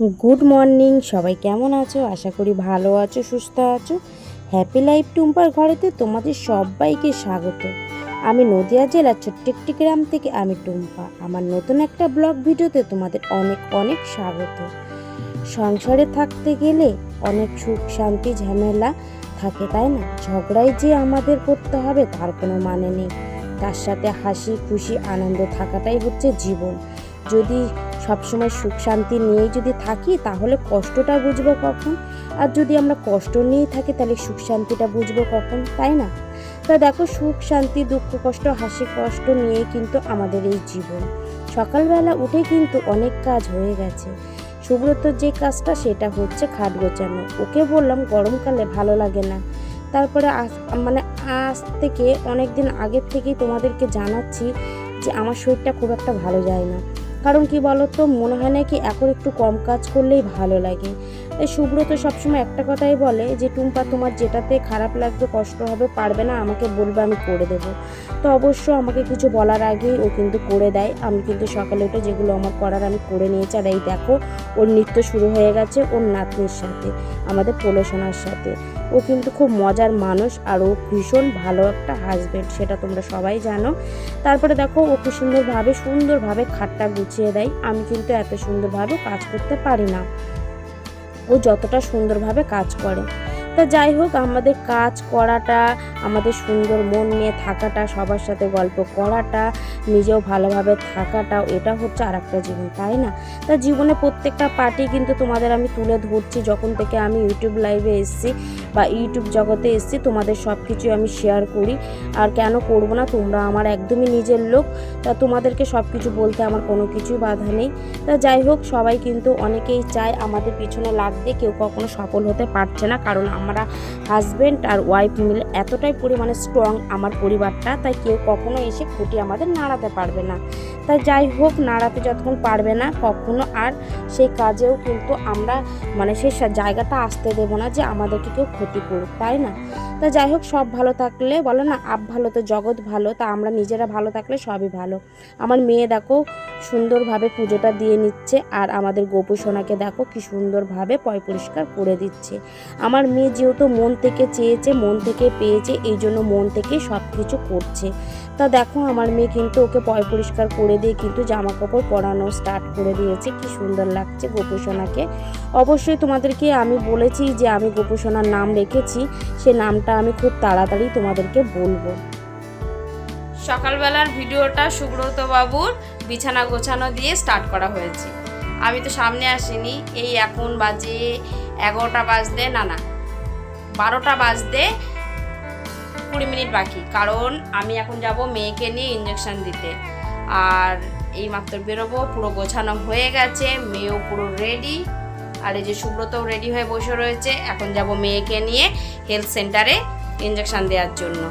Good morning, সবাই কেমন আছো? আশা করি ভালো আছো, সুস্থ আছো। হ্যাপি লাইফ টুম্পার ঘরেতে তোমাদের সবাইকে স্বাগত। আমি নদিয়া জেলার ছোট্ট একটি গ্রাম থেকে আমি টুম্পা। আমার নতুন একটা ব্লগ ভিডিওতে তোমাদের অনেক অনেক স্বাগত। সংসারে থাকতে গেলে অনেক সুখ, শান্তি, ঝামেলা থাকে, তাই না? ঝগড়াই যে আমাদের করতে হবে তার কোনো মানে নেই। তার সাথে হাসি খুশি, আনন্দ থাকাটাই হচ্ছে জীবন। যদি সবসময় সুখ শান্তি নিয়েই যদি থাকি, তাহলে কষ্টটা বুঝব কখন? আর যদি আমরা কষ্ট নিয়েই থাকি, তাহলে সুখ শান্তিটা বুঝব কখন? তাই না? তা দেখো, সুখ, শান্তি, দুঃখ, কষ্ট, হাসি, কষ্ট নিয়ে কিন্তু আমাদের এই জীবন। সকালবেলা উঠে কিন্তু অনেক কাজ হয়ে গেছে। সুব্রতর যে কাজটা, সেটা হচ্ছে খাট গোছানো। ওকে বললাম গরমকালে ভালো লাগে না। তারপরে মানে আজ থেকে অনেক দিন আগের থেকেই তোমাদেরকে জানাচ্ছি যে, আমার শরীরটা খুব একটা ভালো যায় না। কারণ কি বলতো? মনে হয় না কি এখন একটু কম কাজ করলেই ভালো লাগে। এই সুব্রত সবসময় একটা কথাই বলে যে, টুম্পা, তোমার যেটাতে খারাপ লাগবে, কষ্ট হবে, পারবে না, আমাকে বলবে, আমি করে দেবো। তো অবশ্য আমাকে কিছু বলার আগেই ও কিন্তু করে দেয়। আমি কিন্তু সকালে উঠে যেগুলো আমার করার আমি করে নিয়েছি। আর এই দেখো, ওর নৃত্য শুরু হয়ে গেছে ওর নাতনির সাথে, আমাদের পোলোশোনার সাথে। ও কিন্তু খুব মজার মানুষ আর ও ভীষণ ভালো একটা হাজবেন্ড সেটা তোমরা সবাই জানো। তারপরে দেখো, ও খুব সুন্দরভাবে সুন্দরভাবে খাটটা গুছিয়ে দেয়। আমি কিন্তু এত সুন্দরভাবে কাজ করতে পারি না। ও যতটা সুন্দরভাবে কাজ করে। তা যাই হোক, আমাদের কাজ করাটা, আমাদের সুন্দর মন নিয়ে থাকাটা, সবার সাথে গল্প করাটা, নিজেও ভালোভাবে থাকাটা, এটা হচ্ছে আর একটা জীবন তাই না? তা জীবনে প্রত্যেকটা পার্টি কিন্তু তোমাদের আমি তুলে ধরছি। যখন থেকে আমি ইউটিউব লাইভে এসেছি বা ইউটিউব জগতে এসেছি তোমাদের সব কিছু আমি শেয়ার করি। আর কেন করব না? তোমরা আমার একদমই নিজের লোক। তা তোমাদেরকে সব কিছু বলতে আমার কোনো কিছুই বাধা নেই। তা যাই হোক, সবাই কিন্তু অনেকেই চায় আমাদের পিছনে লাগতে। কেউ কখনো সফল হতে পারছে না। কারণ আমরা হাজব্যান্ড আর ওয়াইফ মিলে এতটাই পরিমাণে স্ট্রং আমার পরিবারটা। তাই কেউ কখনো এসে খুঁটি আমাদের নাড়াতে পারবে না। তাই যাই হোক, নাড়াতে যতক্ষণ পারবে না, কখনো আর সেই কাজেও কিন্তু আমরা মানে সেই জায়গাটা আসতে দেব না যে আমাদেরকে কেউ ক্ষতি করুক, তাই না? তা যাই হোক, সব ভালো থাকলে বলো না, আপ ভালো তো জগৎ ভালো, তা আমরা নিজেরা ভালো থাকলে সবই ভালো। আমার মেয়ে দেখো সুন্দরভাবে পুজোটা দিয়ে নিচ্ছে আর আমাদের গোপু সোনাকে দেখো কি সুন্দরভাবে পয় পরিষ্কার করে দিচ্ছে। আমার মেয়ে যেহেতু মন থেকে চেয়েছে, মন থেকে পেয়েছে, এই জন্য মন থেকে সব কিছু করছে। তা দেখো আমার মেয়ে কিন্তু ওকে পয় পরিষ্কার করে দিয়ে কিন্তু জামা কাপড় পরানো স্টার্ট করে দিয়েছে। কি সুন্দর লাগছে গোপু সোনাকে অবশ্যই তোমাদেরকে আমি বলেছি যে আমি গোপু সোনার নাম রেখেছি, সে নামটা আমি খুব তাড়াতাড়ি তোমাদেরকে বলব। সকালবেলার ভিডিওটা সুব্রত বাবুর বিছানা গোছানো দিয়ে স্টার্ট করা হয়েছে। আমি তো সামনে আসিনি, এই এখন বাজে এগারোটা বাজতে, না না, বারোটা বাজতে কুড়ি মিনিট বাকি, কারণ আমি এখন যাব মেয়েকে নিয়ে ইঞ্জেকশন দিতে। আর এই মাত্র বেরোবো, পুরো গোছানো হয়ে গেছে, মেয়েও পুরো রেডি আর এই যে সুব্রতও রেডি হয়ে বসে রয়েছে, এখন যাব মেয়েকে নিয়ে হেলথ সেন্টারে ইঞ্জেকশন দেওয়ার জন্য।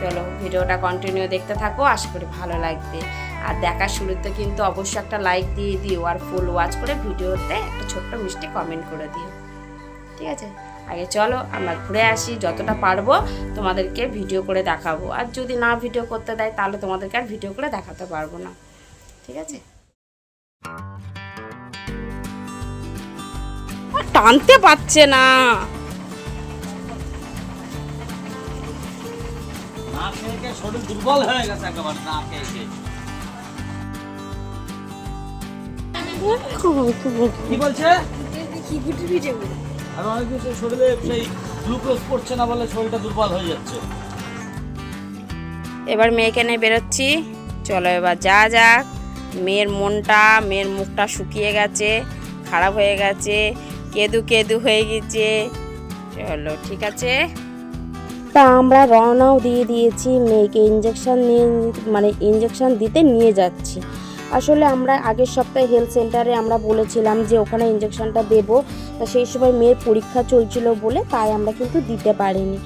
চলো, ভিডিওটা কন্টিনিউ দেখতে থাকো, আশা করি ভালো লাগবে। আর দেখার শুরুতে কিন্তু অবশ্যই একটা লাইক দিয়ে দিও আর ফুল ওয়াচ করে ভিডিওতে একটা ছোট্ট মিষ্টি কমেন্ট করে দিও। ঠিক আছে? আগে চলো, আমরা ঘুরে আসি, যতটা পারব তোমাদেরকে ভিডিও করে দেখাবো। আর যদি না ভিডিও করতে দেয়, তাহলে তোমাদেরকে আর ভিডিও করে দেখাতে পারব না। ঠিক আছে? টানতে পারছে না। দুর্বল হয়ে গেছে একেবারে, না কি বলছে? আমি অনেক কিছু শরীরে সেই গ্লুকোজ পড়ছে না বলে শরীরটা দুর্বল হয়ে যাচ্ছে। এবার মেয়েকে নিয়ে বেরোচ্ছি। চলো এবার যা যাক। মেয়ের মনটা মেয়ের মুখটা শুকিয়ে গেছে খারাপ হয়ে গেছে কেদু কেদু হয়ে গেছে। চলো ঠিক আছে? তা আমরা রওনাও দিয়ে দিয়েছি। মেয়েকে ইঞ্জেকশন নিয়ে মানে ইঞ্জেকশন দিতে নিয়ে যাচ্ছি। আসলে আমরা আগের সপ্তাহে হেলথ সেন্টারে আমরা বলেছিলাম যে ওখানে ইঞ্জেকশনটা দেব। তা সেই সময় মেয়ের পরীক্ষা চলছিল বলে তাই আমরা কিন্তু দিতে পারিনি।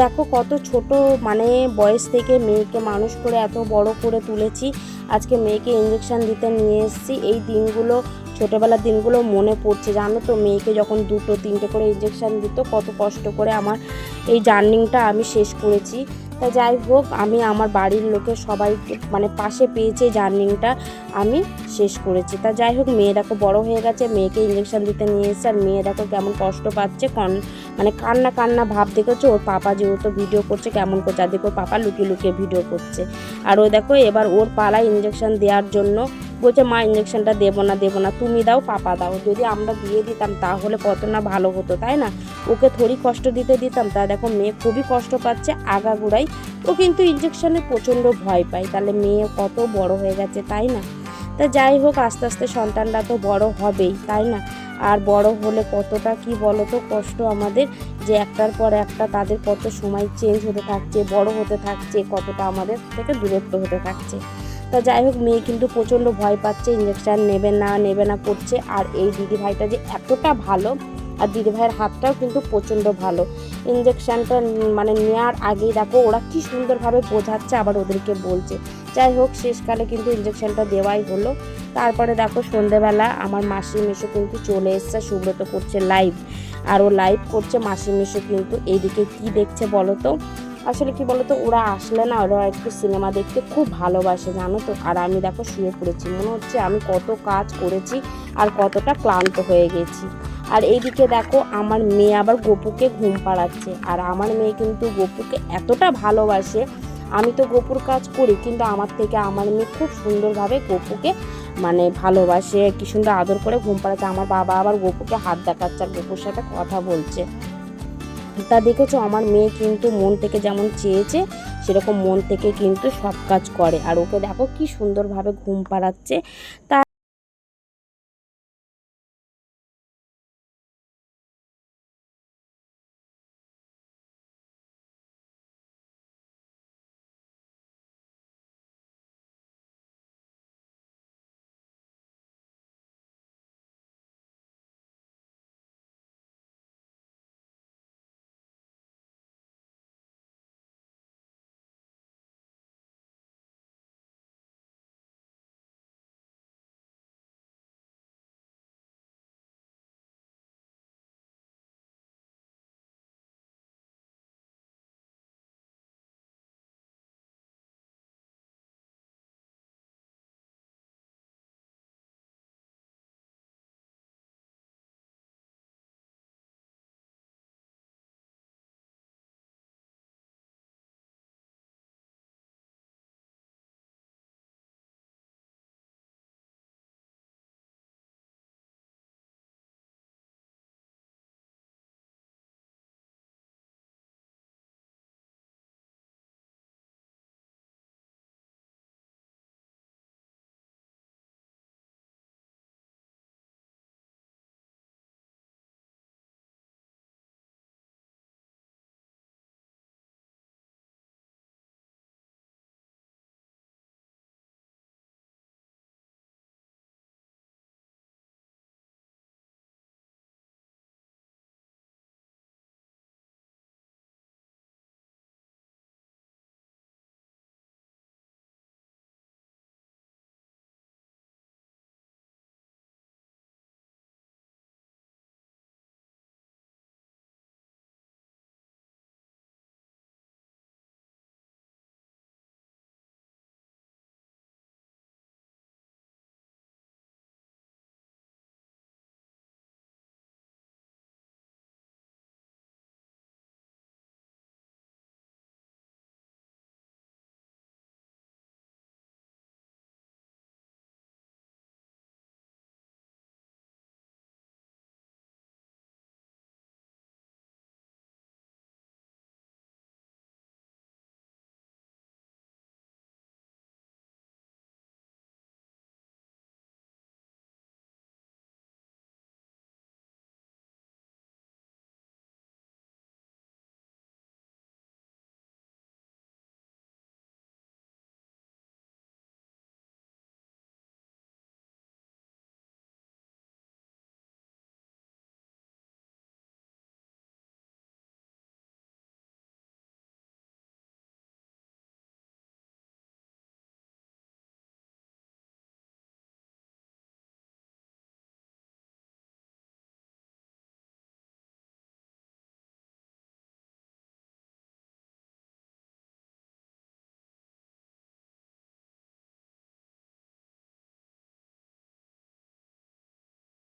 দেখো কত ছোট মানে বয়স থেকে মেয়েকে মানুষ করে এত বড় করে তুলেছি। আজকে মেয়েকে ইঞ্জেকশন দিতে নিয়ে এসেছি। এই দিনগুলো, ছোটোবেলার দিনগুলো মনে পড়ছে। জানো তো, মেয়েকে যখন দুটো, তিনটে করে ইঞ্জেকশন দিত, কত কষ্ট করে আমার এই জার্নিংটা আমি শেষ করেছি। তা যাই হোক, আমি আমার বাড়ির লোকের সবাই মানে পাশে পেয়েছে জার্নিংটা, আমি শেষ করেছি। তা যাই হোক, মেয়ে দেখো বড় হয়ে গেছে, মেয়েকে ইঞ্জেকশন দিতে নিয়ে এসেছে, আর মেয়ে দেখো কেমন কষ্ট পাচ্ছে, কন মানে কান্না কান্না ভাব দেখেছ? ওর পাপা যেহেতু ভিডিও করছে, কেমন করছে? আর দেখো, পাপা লুকিয়ে লুকিয়ে ভিডিও করছে। আর ও দেখো, এবার ওর পালা ইঞ্জেকশন দেওয়ার জন্য বলছে, মা ইঞ্জেকশনটা দেবো না দেবো না। তুমি দাও, পাপা দাও। যদি আমরা দিয়ে দিতাম, তাহলে কত না ভালো হতো, তাই না? ওকে থোড়ি কষ্ট দিতে দিতাম। তা দেখো, মেয়ে খুবই কষ্ট পাচ্ছে, আগাগোড়াই। ও কিন্তু ইঞ্জেকশনে প্রচণ্ড ভয় পায়। তাহলে মেয়ে কত বড় হয়ে গেছে, তাই না? তা যাই হোক, আস্তে আস্তে সন্তানরা তো বড় হবেই, তাই না? আর বড় হলে কতটা কি বলো তো কষ্ট আমাদের যে একটার পর একটা তাদের কত সময় চেঞ্জ হতে থাকছে, বড় হতে থাকছে, কতটা আমাদের থেকে দূরত্ব হতে থাকছে। তা যাই হোক, মেয়ে কিন্তু প্রচণ্ড ভয় পাচ্ছে ইঞ্জেকশান নেবে না নেবে না করছে। আর এই দিদি ভাইটা যে এতটা ভালো, আর দিদি ভাইয়ের হাতটাও কিন্তু প্রচণ্ড ভালো। ইঞ্জেকশানটা মানে নেওয়ার আগেই দেখো, ওরা কি সুন্দরভাবে বোঝাচ্ছে, আবার ওদেরকে বলছে। যাই হোক, শেষকালে কিন্তু ইঞ্জেকশনটা দেওয়াই হলো। তারপরে দেখো, সন্ধেবেলা আমার মাসি মেশো কিন্তু চলে এসছে, সুব্রত করছে লাইভ আর ও লাইভ করছে, মাসি মেশো কিন্তু এইদিকে কি দেখছে বলো তো? আসলে কি বলতো, ওরা আসলে না ওরা একটু সিনেমা দেখতে খুব ভালোবাসে, জানো তো? আর আমি দেখো শুয়ে পড়েছি, মনে হচ্ছে আমি কত কাজ করেছি আর কতটা ক্লান্ত হয়ে গেছি। আর এইদিকে দেখো আমার মেয়ে আবার গপুকে ঘুম পাড়াচ্ছে, আর আমার মেয়ে কিন্তু গপুকে এতটা ভালোবাসে। আমি তো গপুর কাজ করি, কিন্তু আমার থেকে আমার মেয়ে খুব সুন্দরভাবে গপুকে মানে ভালোবাসে, কি সুন্দর আদর করে ঘুম পাড়াচ্ছে। আমার বাবা আবার গপুকে হাত দেখাচ্ছে আর গপুর সাথে কথা বলছে। তা দেখেছ? আমার মেয়ে কিন্তু মন থেকে যেমন চেয়েছে, সেরকম মন থেকে কিন্তু সব কাজ করে। আর ওকে দেখো কি সুন্দরভাবে ঘুম পাড়াচ্ছে। তা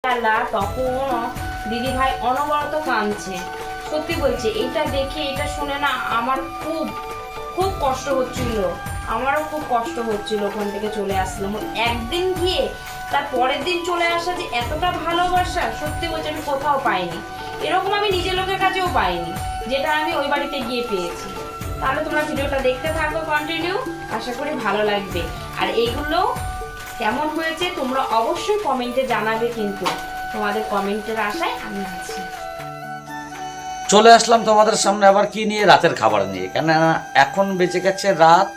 বেলা তখন দিদি ভাই অনবরত কাঁদছে। সত্যি বলছে, এটা দেখে, এটা শুনে না আমার খুব খুব কষ্ট হচ্ছিল। আমারও খুব কষ্ট হচ্ছিল ওখান থেকে চলে আসলাম। একদিন গিয়ে তার পরের দিন চলে আসা যে এতটা ভালোবাসা, সত্যি বলছে আমি কোথাও পাইনি। এরকম আমি নিজের লোকের কাছেও পাইনি, যেটা আমি ওই বাড়িতে গিয়ে পেয়েছি। তাহলে তোমরা ভিডিওটা দেখতে থাকো কন্টিনিউ আশা করি ভালো লাগবে। আর এইগুলো কেমন হয়েছে তোমরা অবশ্যই কমেন্টে জানাবে কিন্তু। তোমাদের কমেন্টের আশায় আমি আছি। চলে আসলাম তোমাদের সামনে আবার কি নিয়ে? রাতের খাবার নিয়ে। কেন এখন বেঁচে গেছে রাত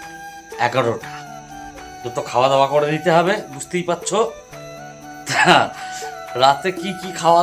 এগারোটা। দুটো খাওয়া দাওয়া করে দিতে হবে, বুঝতেই পারছ? রাতে কি কি খাওয়া